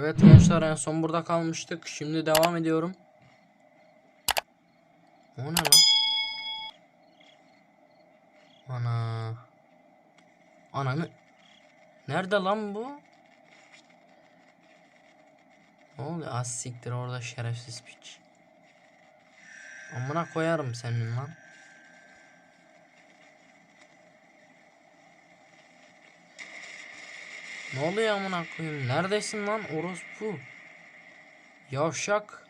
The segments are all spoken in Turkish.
Evet gençler en son burada kalmıştık. Şimdi devam ediyorum. O ne lan? Ana. Ananı. Nerede lan bu? Ne oluyor? Az siktir orada şerefsiz piç. Amına koyarım senin lan. Ne oluyor amına koyayım? Neredesin lan orospu? Yavşak.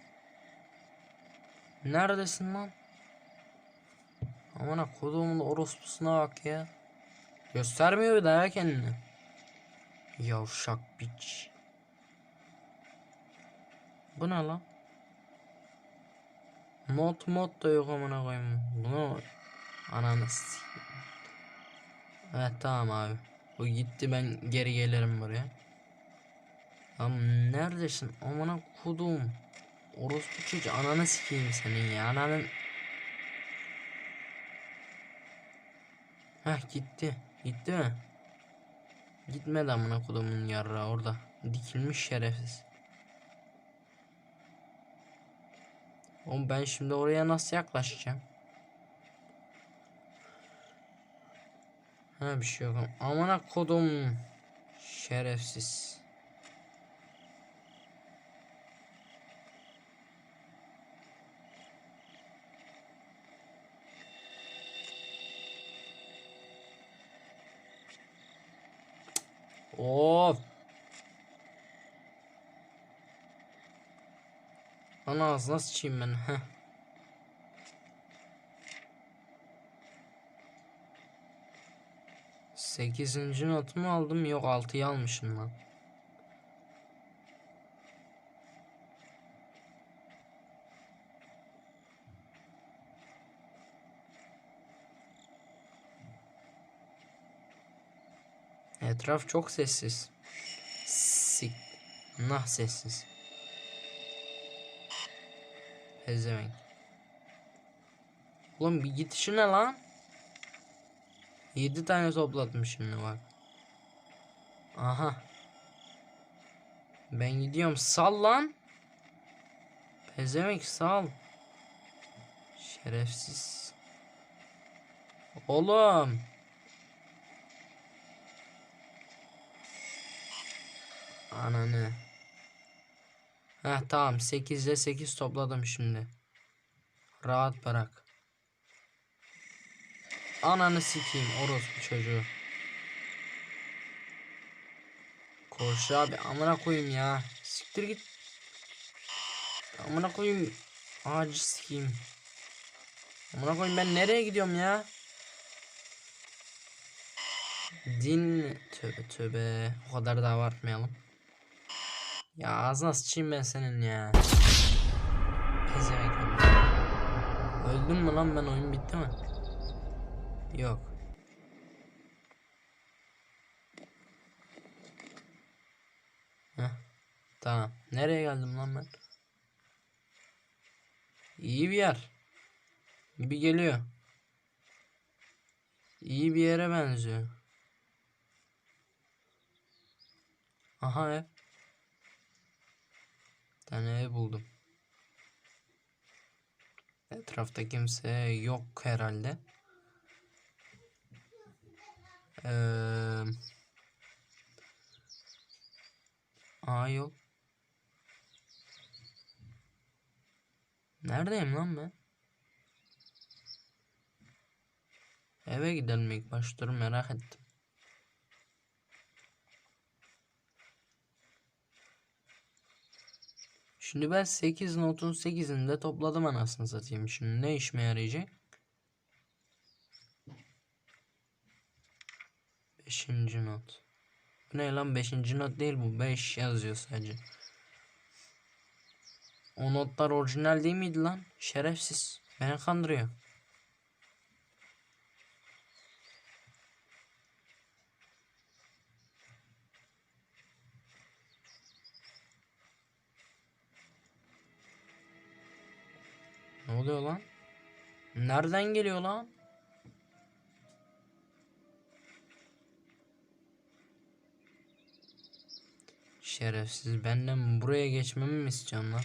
Neredesin lan? Amına koduğumun orospusuna bak ya. Göstermiyor bir daha kendini. Yavşak biç. Bu ne lan? Not mod da yok amına koyayım. Bunu ananı. Evet tamam abi. Bu gitti ben geri gelirim buraya. Lan neredesin? Amına kodum. Orospu çocuğu ananı sikeyim senin ya. Ananın Heh gitti. Gitti mi? Gitmedi amına kodumun yarra orada. Dikilmiş şerefsiz. Oğlum ben şimdi oraya nasıl yaklaşacağım? Ha bir şey yok. Amına kodum. Şerefsiz. Of. Ana ağzına sıçayım ben. Heh. Sekizinci notumu aldım. Yok altıyı almışım lan. Etraf çok sessiz. Sik. Nah sessiz. Pezevenk. Oğlum bir git işine lan. 7 tane topladım şimdi bak. Aha. Ben gidiyorum. Sal lan. Pezevenk sal. Şerefsiz. Oğlum. Ananı. Heh tamam 8'de 8 topladım şimdi. Rahat bırak. Ananı sikeyim orospu çocuğu. Koş abi amına koyayım ya. Siktir git. Amına koyayım. Ağacı sikeyim. Amına koyayım ben nereye gidiyorum ya? Din tövbe tövbe. O kadar da abartmayalım. Ya ağzına sıçayım ben senin ya. Pezevenk. Öldüm mü lan ben oyun bitti mi? Yok. Heh. Tamam. Nereye geldim lan ben? İyi bir yer. Gibi geliyor. İyi bir yere benziyor. Aha ev. Bir tane ev buldum. Etrafta kimse yok herhalde. Eee Aa yok. Neredeyim lan ben? Eve gidelim ilk baş merak ettim. Şimdi ben 8 notun 8'ini de topladım anasını satayım. Şimdi ne işime yarayacak? 5. not. Bu ne lan 5. not değil bu 5 yazıyor sadece. O notlar orijinal değil miydi lan? Şerefsiz. Beni kandırıyor. Ne oluyor lan? Nereden geliyor lan? Şerefsiz benden buraya geçmemi mi istiyorsun lan?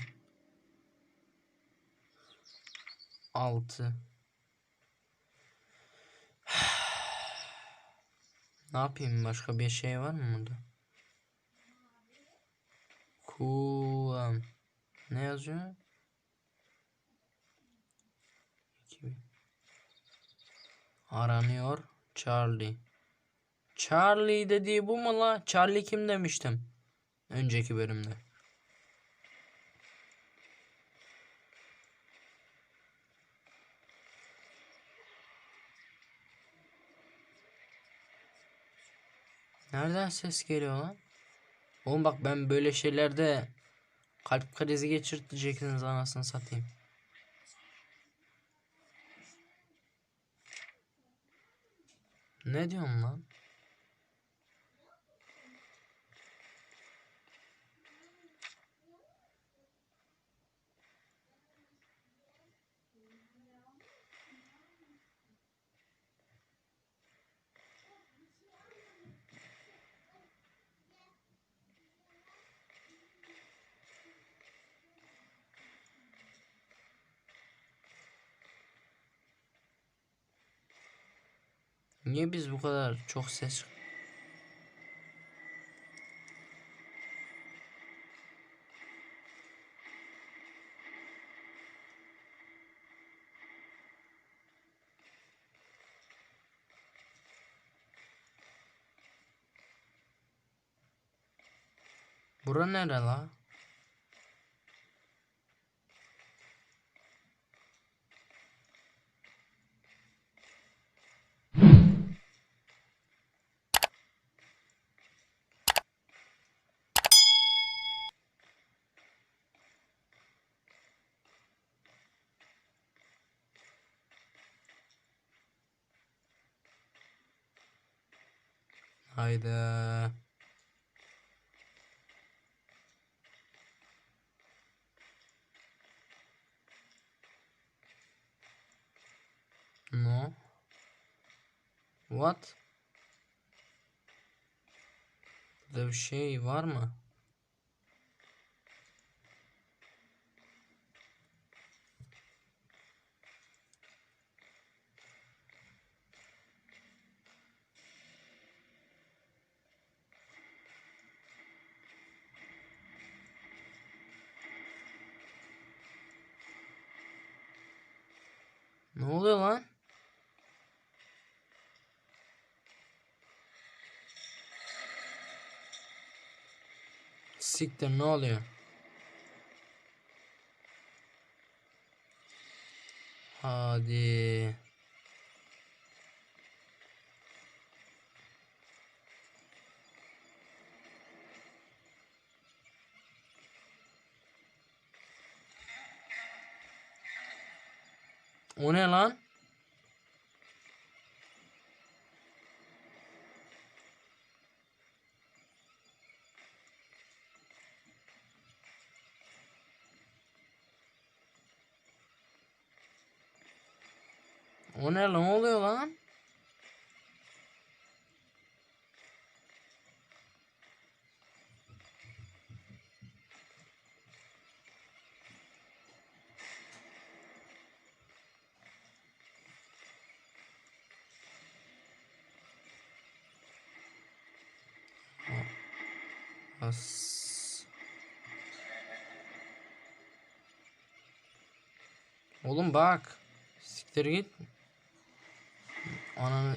6 Ne yapayım başka bir şey var mı burada? Kuam. Ne yazıyor? 2000. Aranıyor Charlie. Charlie dediği bu mu la? Charlie kim demiştim? Önceki bölümde. Nereden ses geliyor lan? Oğlum bak ben böyle şeylerde kalp krizi geçirteceksiniz anasını satayım. Ne diyorsun lan? Niye biz bu kadar çok ses Bura nere la? No. What? Burada bir şey var mı? Siktir ne oluyor? Hadi. O ne lan? O ne lan oluyor lan? As. Oğlum bak. Siktir git. Ananı.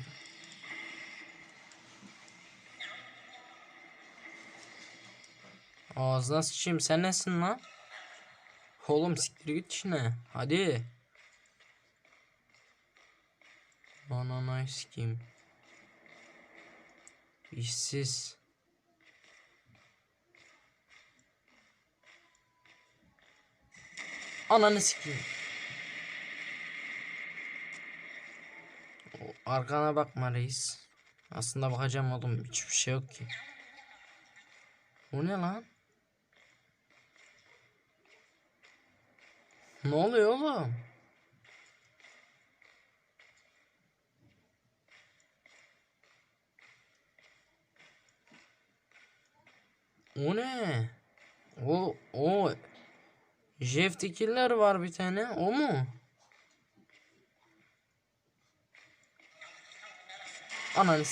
Ağzına sıçayım sen nesin lan? Oğlum siktir git işine. Hadi. Ananı sikeyim. İşsiz. Ananı sikeyim. Arkana bakma reis. Aslında bakacağım oğlum hiçbir şey yok ki. O ne lan? Ne oluyor oğlum? O ne? O o Jeff var bir tane. O mu? Ananı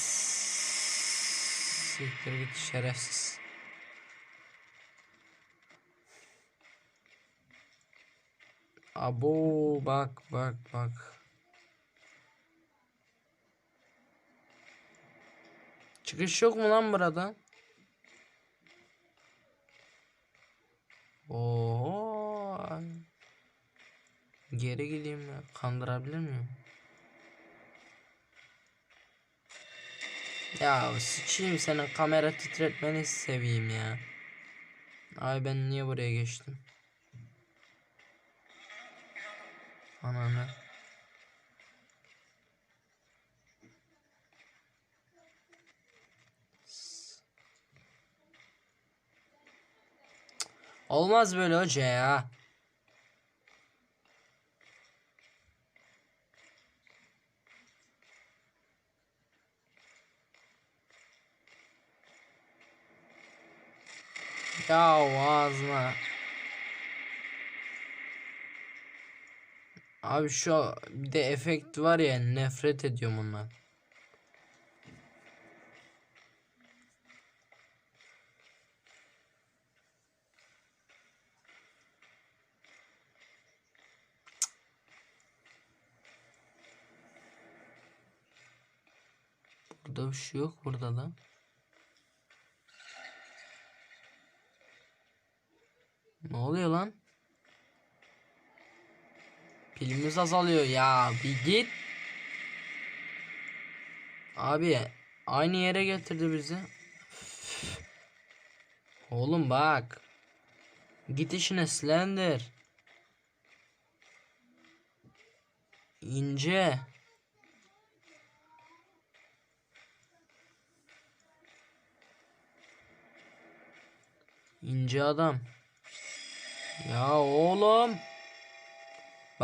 siktir git şerefsiz. Abo bak bak bak. Çıkış yok mu lan burada? Oo. Geri gideyim ya. Kandırabilir miyim? Ya sıçayım senin kamera titretmeni seveyim ya. Ay ben niye buraya geçtim? Ananı. Olmaz böyle hoca. Ya ağzına. Abi şu bir de efekt var ya nefret ediyorum ondan. Burada bir şey yok burada da. Ne oluyor lan? Pilimiz azalıyor ya. Bir git. Abi aynı yere getirdi bizi. Oğlum bak. Git işine Slender. İnce. İnce adam. Ya oğlum.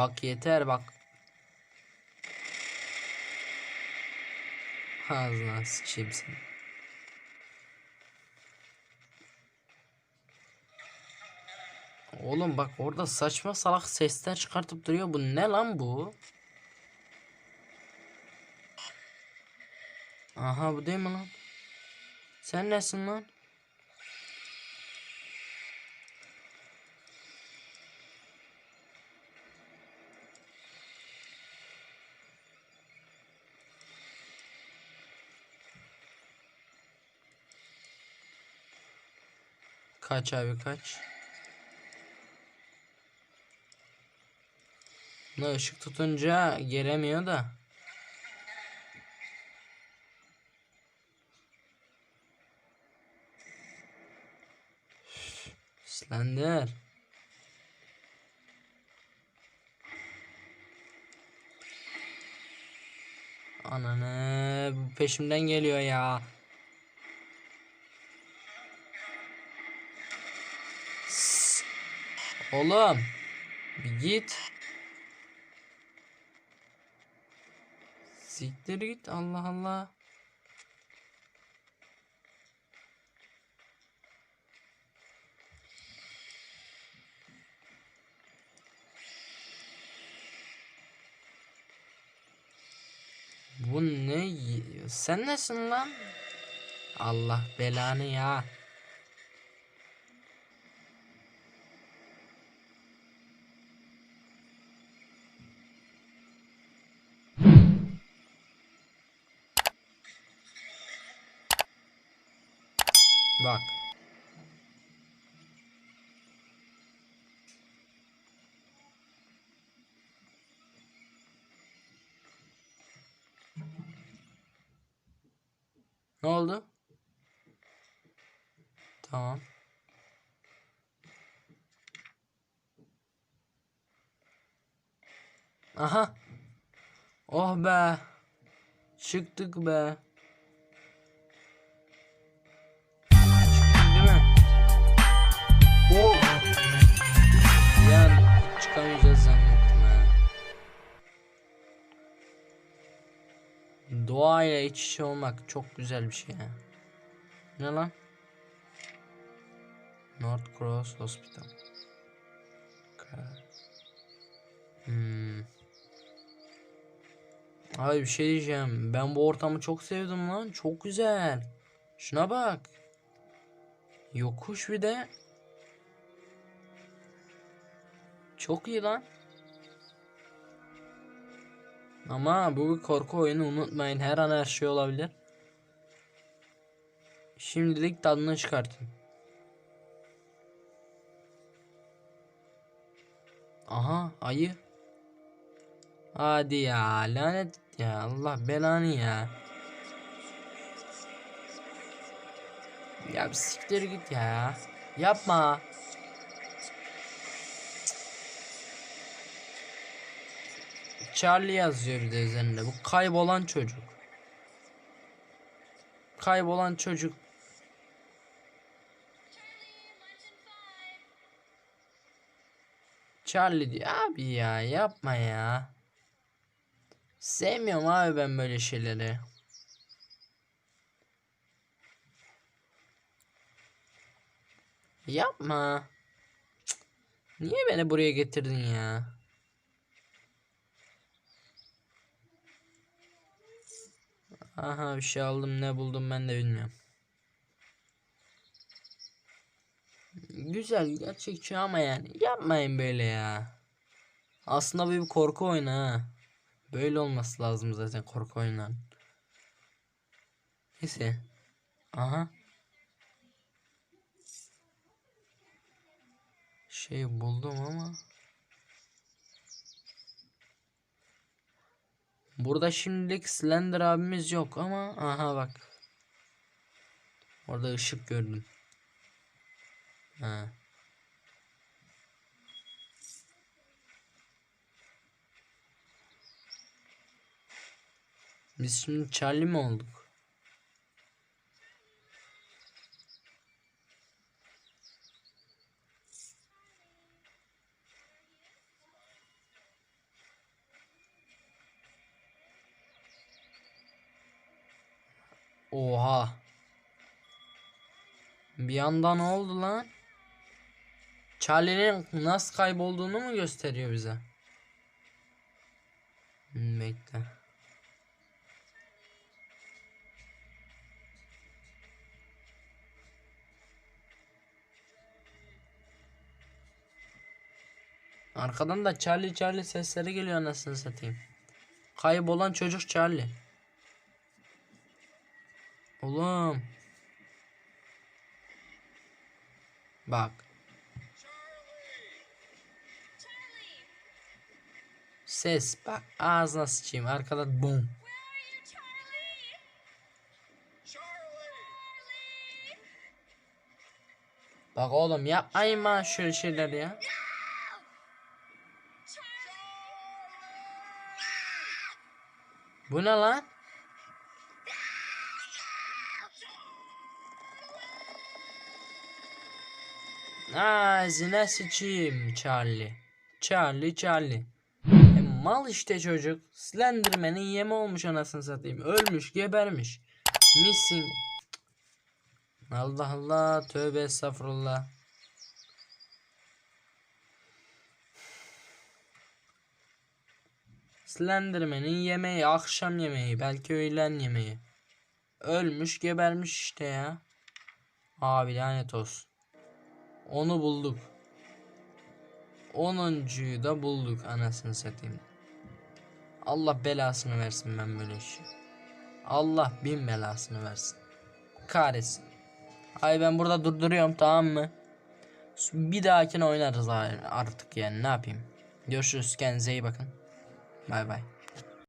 Bak yeter bak. Ağzına sıçayım seni. Oğlum bak orada saçma salak sesler çıkartıp duruyor. Bu ne lan bu? Aha bu değil mi lan? Sen nesin lan? Kaç abi kaç. Ne ışık tutunca gelemiyor da. Slender. Ananı peşimden geliyor ya. Oğlum bir git. Siktir git Allah Allah. Bu ne? Sen nesin lan? Allah belanı ya. Bak. Ne oldu? Tamam. Aha. Oh be. Çıktık be. İçe olmak çok güzel bir şey. Ne lan? North Cross Hospital. Hmm. Abi bir şey diyeceğim. Ben bu ortamı çok sevdim lan. Çok güzel. Şuna bak. Yokuş bir de. Çok iyi lan. Ama bu bir korku oyunu unutmayın. Her an her şey olabilir. Şimdilik tadını çıkartın. Aha ayı. Hadi ya lanet ya Allah belanı ya. Ya siktir git ya. Yapma. Charlie yazıyor bir de üzerinde. Bu kaybolan çocuk. Kaybolan çocuk. Charlie diyor abi ya yapma ya. Sevmiyorum abi ben böyle şeyleri. Yapma. Cık. Niye beni buraya getirdin ya? Aha bir şey aldım ne buldum ben de bilmiyorum. Güzel gerçekçi ama yani yapmayın böyle ya. Aslında bu bir korku oyunu ha. Böyle olması lazım zaten korku oyunların. Neyse. Aha. Şey buldum ama. Burada şimdilik Slender abimiz yok ama aha bak. Orada ışık gördüm. Ha. Biz şimdi Charlie mi olduk? Oha. Bir anda ne oldu lan? Charlie'nin nasıl kaybolduğunu mu gösteriyor bize? Hmm, Bekle. Arkadan da Charlie Charlie sesleri geliyor anasını satayım. Kaybolan çocuk Charlie. Oğlum. Bak. Ses bak ağzına sıçayım arkada boom. Bak oğlum yapmayın bana şöyle şeyler ya. Bu ne lan? Ağzına sıçayım Charlie. Charlie Charlie. E, mal işte çocuk. Slenderman'in yemi olmuş anasını satayım. Ölmüş gebermiş. Missing. Allah Allah tövbe estağfurullah. Slenderman'in yemeği akşam yemeği belki öğlen yemeği. Ölmüş gebermiş işte ya. Abi lanet olsun. Onu bulduk. Onuncuyu da bulduk anasını satayım. Allah belasını versin ben böyle işi. Allah bin belasını versin. Kahretsin. Ay ben burada durduruyorum tamam mı? Bir dahakine oynarız artık yani ne yapayım. Görüşürüz kendinize iyi bakın. Bay bay.